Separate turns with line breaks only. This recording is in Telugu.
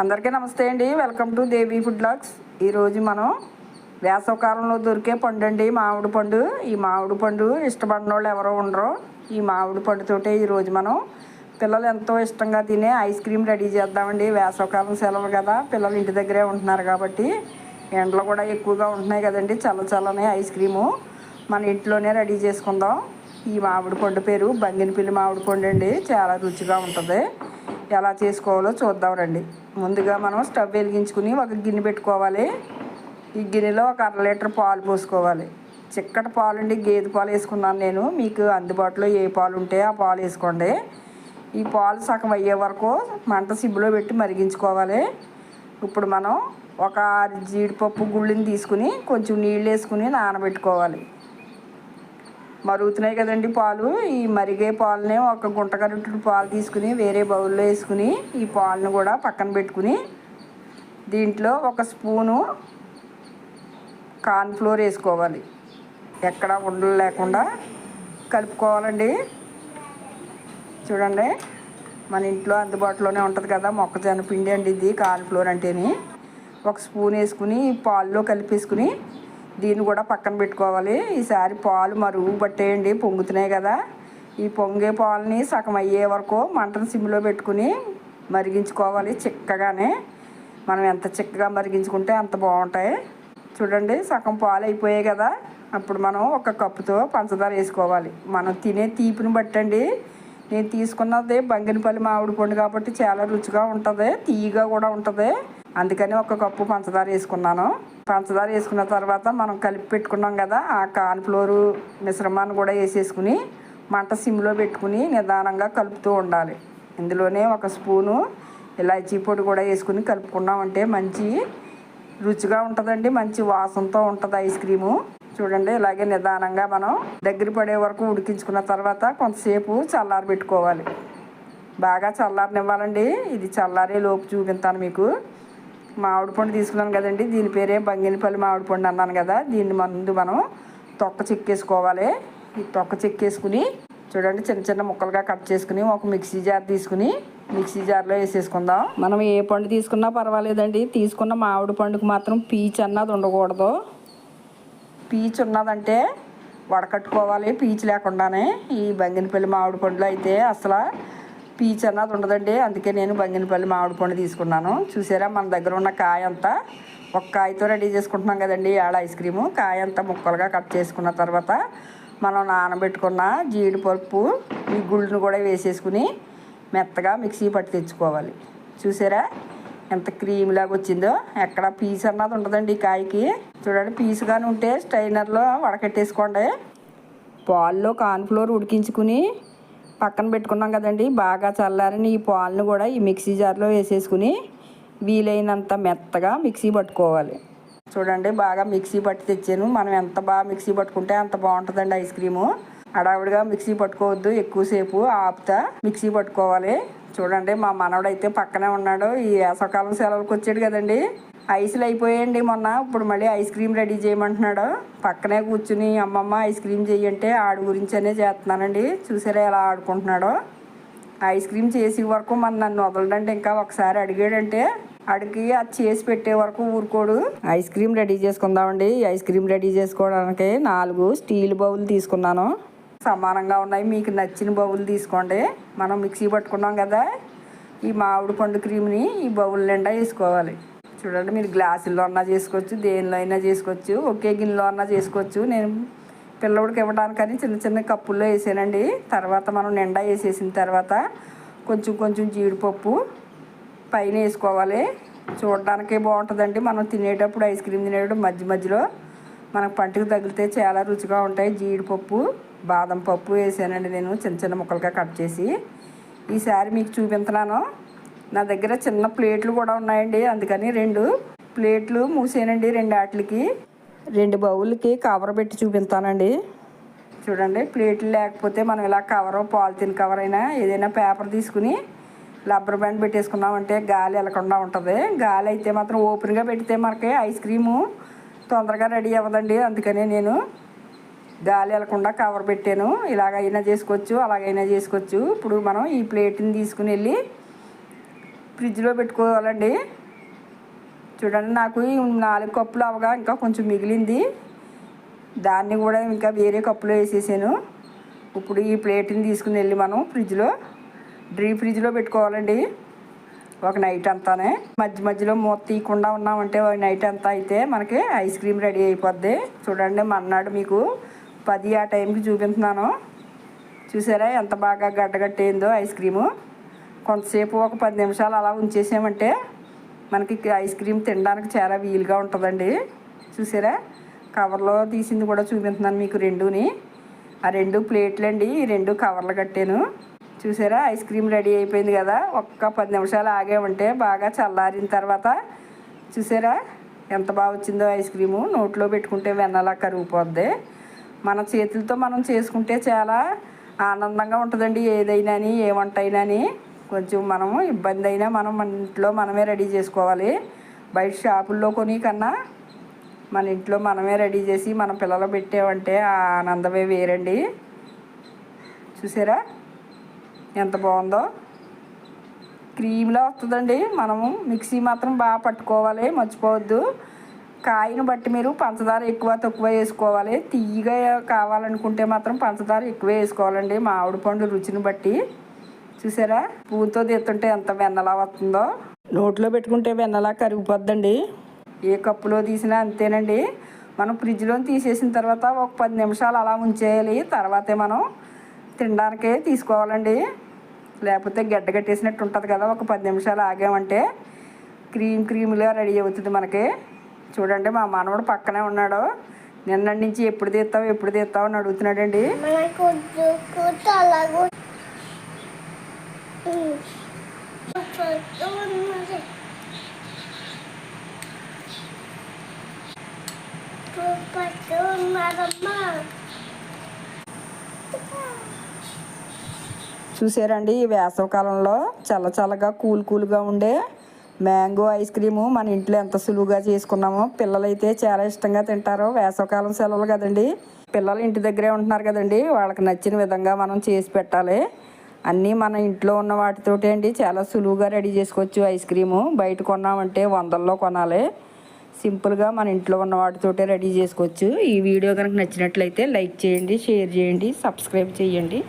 అందరికీ నమస్తే అండి. Welcome to Devi food blogs ఈరోజు మనం వేసవకాలంలో దొరికే పండు అండి మామిడి పండు. ఈ మామిడి పండు ఇష్టపడిన వాళ్ళు ఎవరో ఉండరు. ఈ మామిడి పండుతోటే ఈరోజు మనం పిల్లలు ఎంతో ఇష్టంగా తినే ఐస్ క్రీమ్ రెడీ చేద్దామండి. వేసవకాలం సెలవు కదా పిల్లలు ఇంటి దగ్గరే ఉంటున్నారు కాబట్టి ఎండలు కూడా ఎక్కువగా ఉంటున్నాయి కదండి. చల్ల చల్లని ఐస్ క్రీము మన ఇంట్లోనే రెడీ చేసుకుందాం. ఈ మామిడి పండు పేరు బంగినపల్లి మామిడి పండు అండి. చాలా రుచిగా ఉంటుంది. ఎలా చేసుకోవాలో చూద్దాం రండి. ముందుగా మనం స్టవ్ వెలిగించుకుని ఒక గిన్నె పెట్టుకోవాలి. ఈ గిన్నెలో ఒక అర లీటర్ పాలు పోసుకోవాలి. చిక్కటి పాలుండి గేదె పాలు వేసుకున్నాను నేను. మీకు అందుబాటులో ఏ పాలు ఉంటే ఆ పాలు వేసుకోండి. ఈ పాలు సగం అయ్యే వరకు మంట సిబ్బులో పెట్టి మరిగించుకోవాలి. ఇప్పుడు మనం ఒక ఆరు జీడిపప్పు గుళ్ళని తీసుకుని కొంచెం నీళ్ళు వేసుకుని నానబెట్టుకోవాలి. మరుగుతున్నాయి కదండి పాలు. ఈ మరిగే పాలనే ఒక గుంట పాలు తీసుకుని వేరే బౌల్లో వేసుకుని ఈ పాలను కూడా పక్కన పెట్టుకుని దీంట్లో ఒక స్పూను కార్న్ఫ్లోర్ వేసుకోవాలి. ఎక్కడ ఉండలు లేకుండా కలుపుకోవాలండి. చూడండి మన ఇంట్లో అందుబాటులోనే ఉంటుంది కదా మొక్కజొన్న పిండి అండి ఇది కార్న్ఫ్లోర్ అంటేని. ఒక స్పూన్ వేసుకుని పాల్లో కలిపేసుకుని దీన్ని కూడా పక్కన పెట్టుకోవాలి. ఈసారి పాలు మరుగు పట్టేయండి పొంగుతున్నాయి కదా. ఈ పొంగే పాలని సగం అయ్యే వరకు మంటను సిమ్లో పెట్టుకుని మరిగించుకోవాలి చిక్కగానే. మనం ఎంత చిక్కగా మరిగించుకుంటే అంత బాగుంటాయి. చూడండి సగం పాలు అయిపోయాయి కదా. అప్పుడు మనం ఒక కప్పుతో పంచదార వేసుకోవాలి. మనం తినే తీపిని బట్టండి. నేను తీసుకున్నది బంగినపల్లి మామిడి పండు కాబట్టి చాలా రుచిగా ఉంటుంది తీయగా కూడా ఉంటుంది. అందుకని ఒక కప్పు పంచదార వేసుకున్నాను. పంచదార వేసుకున్న తర్వాత మనం కలిపి పెట్టుకున్నాం కదా ఆ కాన్ఫ్లోరు మిశ్రమాన్ని కూడా వేసేసుకుని మంట సిమ్లో పెట్టుకుని నిదానంగా కలుపుతూ ఉండాలి. ఇందులోనే ఒక స్పూను ఇలాచీ పొడి కూడా వేసుకుని కలుపుకున్నామంటే మంచి రుచిగా ఉంటుందండి మంచి వాసనతో ఉంటుంది ఐస్ క్రీము. చూడండి ఇలాగే నిదానంగా మనం దగ్గర పడే వరకు ఉడికించుకున్న తర్వాత కొంతసేపు చల్లారి పెట్టుకోవాలి. బాగా చల్లారనివ్వాలండి ఇది చల్లారే లోపు చూపిస్తాను మీకు. మామిడి పండు తీసుకున్నాను కదండి. దీని పేరే బంగినపల్లి మామిడి పండు అన్నాను కదా. దీన్ని ముందు మనం తొక్క చెక్కేసుకోవాలి. ఈ తొక్క చెక్కేసుకుని చూడండి చిన్న చిన్న ముక్కలుగా కట్ చేసుకుని ఒక మిక్సీ జార్ తీసుకుని మిక్సీ జార్లో వేసేసుకుందాం. మనం ఏ పండు తీసుకున్నా పర్వాలేదండి. తీసుకున్న మామిడి పండుకు మాత్రం పీచ్ అన్నది ఉండకూడదు. పీచు ఉన్నదంటే వడకట్టుకోవాలి. పీచు లేకుండానే ఈ బంగినపల్లి మామిడి పండులో అయితే అసలు పీచు అన్నది ఉండదండి. అందుకే నేను బంగినపల్లి మామిడి పండు తీసుకున్నాను. చూసారా మన దగ్గర ఉన్న కాయ అంతా? ఒక కాయతో రెడీ చేసుకుంటున్నాం కదండి ఆడ ఐస్ క్రీము. కాయ అంతా ముక్కలుగా కట్ చేసుకున్న తర్వాత మనం నానబెట్టుకున్న జీడిపప్పు ఈ గుళ్ళను కూడా వేసేసుకుని మెత్తగా మిక్సీ పట్టి తెచ్చుకోవాలి. చూసారా ఎంత క్రీమ్ లాగా వచ్చిందో? ఎక్కడ పీస్ అన్నది ఉండదండి ఈ కాయకి. చూడండి పీస్ ఉంటే స్టైనర్లో వడకట్టేసుకోండి. పాల్లో కార్న్ఫ్లోర్ ఉడికించుకుని పక్కన పెట్టుకున్నాం కదండి. బాగా చల్లారని ఈ పాలను కూడా ఈ మిక్సీ జార్లో వేసేసుకుని వీలైనంత మెత్తగా మిక్సీ పట్టుకోవాలి. చూడండి బాగా మిక్సీ పట్టి తెచ్చాను. మనం ఎంత బాగా మిక్సీ పట్టుకుంటే అంత బాగుంటుందండి ఐస్ క్రీము. అడావిడిగా మిక్సీ పట్టుకోవద్దు ఎక్కువసేపు ఆపుతా మిక్సీ పట్టుకోవాలి. చూడండి మా మనవడైతే పక్కనే ఉన్నాడు. ఈ వేసవకాలం సెలవులకు వచ్చాడు కదండి. ఐస్లు అయిపోయాయండి మొన్న. ఇప్పుడు మళ్ళీ ఐస్ క్రీమ్ రెడీ చేయమంటున్నాడు. పక్కనే కూర్చుని అమ్మమ్మ ఐస్ క్రీమ్ చేయంటే ఆడు గురించనే చేస్తున్నానండి. చూసారా ఎలా ఆడుకుంటున్నాడో. ఐస్ క్రీమ్ చేసే వరకు మన నన్ను వదలడంటే ఇంకా ఒకసారి అడిగాడంటే అడిగి అది చేసి పెట్టే వరకు ఊరుకోడు. ఐస్ క్రీమ్ రెడీ చేసుకుందామండి. ఐస్ క్రీమ్ రెడీ చేసుకోవడానికి నాలుగు స్టీల్ బౌల్ తీసుకున్నాను. సమానంగా ఉన్నాయి. మీకు నచ్చిన బౌల్ తీసుకోండి. మనం మిక్సీ పట్టుకున్నాం కదా ఈ మామిడి పండు క్రీమ్ని ఈ బౌల్ నిండా వేసుకోవాలి. చూడండి మీరు గ్లాసుల్లో అన్నా చేసుకోవచ్చు దేనిలో అయినా చేసుకోవచ్చు ఒకే గిన్నెలో అన్నా చేసుకోవచ్చు. నేను పిల్లవాడికి ఇవ్వడానికని చిన్న చిన్న కప్పుల్లో వేసానండి. తర్వాత మనం నిండా వేసేసిన తర్వాత కొంచెం కొంచెం జీడిపప్పు పైన వేసుకోవాలి. చూడడానికే బాగుంటుందండి. మనం తినేటప్పుడు ఐస్ క్రీమ్ తినేటప్పుడు మధ్య మధ్యలో మనకు పంటకు తగిలితే చాలా రుచిగా ఉంటాయి. జీడిపప్పు బాదం పప్పు వేసానండి నేను చిన్న చిన్న ముక్కలుగా కట్ చేసి. ఈసారి మీకు చూపించున్నాను నా దగ్గర చిన్న ప్లేట్లు కూడా ఉన్నాయండి. అందుకని రెండు ప్లేట్లు మూసేనండి రెండు వాటికి రెండు బౌల్కి కవర్ పెట్టి చూపిస్తానండి. చూడండి ప్లేట్లు లేకపోతే మనం ఇలా కవర్ పాలిథిన్ కవర్ అయినా ఏదైనా పేపర్ తీసుకుని రబ్బర్ బ్యాండ్ పెట్టేసుకున్నామంటే గాలి వెళ్ళకుండా ఉంటుంది. గాలి అయితే మాత్రం ఓపెన్గా పెడితే మనకి ఐస్ క్రీము తొందరగా రెడీ అవ్వదండి. అందుకనే నేను గాలి వెళ్ళకుండా కవర్ పెట్టాను. ఇలాగైనా చేసుకోవచ్చు అలాగైనా చేసుకోవచ్చు. ఇప్పుడు మనం ఈ ప్లేట్ని తీసుకుని వెళ్ళి ఫ్రిడ్జ్లో పెట్టుకోవాలండి. చూడండి నాకు నాలుగు కప్పులు అవగా ఇంకా కొంచెం మిగిలింది. దాన్ని కూడా ఇంకా వేరే కప్పులో వేసేసాను. ఇప్పుడు ఈ ప్లేట్ని తీసుకుని వెళ్ళి మనం ఫ్రిడ్జ్లో డ్రీ ఫ్రిడ్జ్లో పెట్టుకోవాలండి. ఒక నైట్ అంతానే. మధ్య మధ్యలో మూత తీయకుండా ఉన్నామంటే ఒక నైట్ అంతా అయితే మనకి ఐస్ క్రీమ్ రెడీ అయిపోద్ది. చూడండి మన్నాడు మీకు పది ఆ టైంకి చూపిస్తున్నాను. చూసారా ఎంత బాగా గడ్డగట్టేందో ఐస్ క్రీము. కొంతసేపు ఒక పది నిమిషాలు అలా ఉంచేసామంటే మనకి ఐస్ క్రీమ్ తినడానికి చాలా వీలుగా ఉంటుందండి. చూసారా? కవర్లో తీసింది కూడా చూపిస్తున్నాను మీకు రెండుని. ఆ రెండు ప్లేట్లు అండి ఈ రెండు కవర్లు కట్టాను. చూసారా? ఐస్ క్రీమ్ రెడీ అయిపోయింది కదా? ఒక్క పది నిమిషాలు ఆగామంటే బాగా చల్లారిన తర్వాత చూసారా? ఎంత బాగా వచ్చిందో ఐస్ క్రీము. నోట్లో పెట్టుకుంటే వెన్నలా కరిగిపోద్ది. మన చేతులతో మనం చేసుకుంటే చాలా ఆనందంగా ఉంటుందండి. ఏదైనాని ఏ వంట అయినాని. కొంచెం మనము ఇబ్బంది అయినా మనం మన ఇంట్లో మనమే రెడీ చేసుకోవాలి. బయట షాపుల్లో కొని కన్నా మన ఇంట్లో మనమే రెడీ చేసి మన పిల్లలు పెట్టామంటే ఆ ఆనందమే వేరండి. చూసారా? ఎంత బాగుందో. క్రీమ్లా వస్తుందండి. మనము మిక్సీ మాత్రం బాగా పట్టుకోవాలి మర్చిపోవద్దు. కాయను బట్టి మీరు పంచదార ఎక్కువ తక్కువ వేసుకోవాలి. తీయగా కావాలనుకుంటే మాత్రం పంచదార ఎక్కువ వేసుకోవాలండి. మామిడి పండు రుచిని బట్టి. చూసారా? పూతో తీస్తుంటే ఎంత వెన్నలా వస్తుందో. నోట్లో పెట్టుకుంటే వెన్నలా కరిగిపోద్దండి. ఏ కప్పులో తీసినా అంతేనండి. మనం ఫ్రిడ్జ్లో తీసేసిన తర్వాత ఒక పది నిమిషాలు అలా ఉంచేయాలి. తర్వాతే మనం తినడానికే తీసుకోవాలండి. లేకపోతే గడ్డ కట్టేసినట్టు ఉంటుంది కదా ఒక పది నిమిషాలు ఆగామంటే క్రీమ్ క్రీమ్గా రెడీ అవుతుంది మనకి. చూడండి మా మనవడు పక్కనే ఉన్నాడు. నిన్నటి నుంచి ఎప్పుడు తీస్తావు ఎప్పుడు తీస్తావు అని అడుగుతున్నాడండి
మనకు అలాగూ ఉన్నది పట్టు ఉన్నదమ్మా
చూసారండి ఈ వేసవకాలంలో చల్ల చల్లగా కూల్ కూల్గా ఉండే మ్యాంగో ఐస్ క్రీము మన ఇంట్లో ఎంత సులువుగా చేసుకున్నామో పిల్లలైతే చాలా ఇష్టంగా తింటారు. వేసవకాలం సెలవులు కదండి. పిల్లలు ఇంటి దగ్గరే ఉంటున్నారు కదండి. వాళ్ళకి నచ్చిన విధంగా మనం చేసి పెట్టాలి. అన్నీ మన ఇంట్లో ఉన్న వాటితోటే అండి. చాలా సులువుగా రెడీ చేసుకోవచ్చు ఐస్ క్రీము. బయట కొన్నామంటే వందల్లో కొనాలి. సింపుల్గా మన ఇంట్లో ఉన్న వాటితోటే రెడీ చేసుకోవచ్చు. ఈ వీడియో కనుక నచ్చినట్లయితే లైక్ చేయండి షేర్ చేయండి సబ్స్క్రైబ్ చేయండి.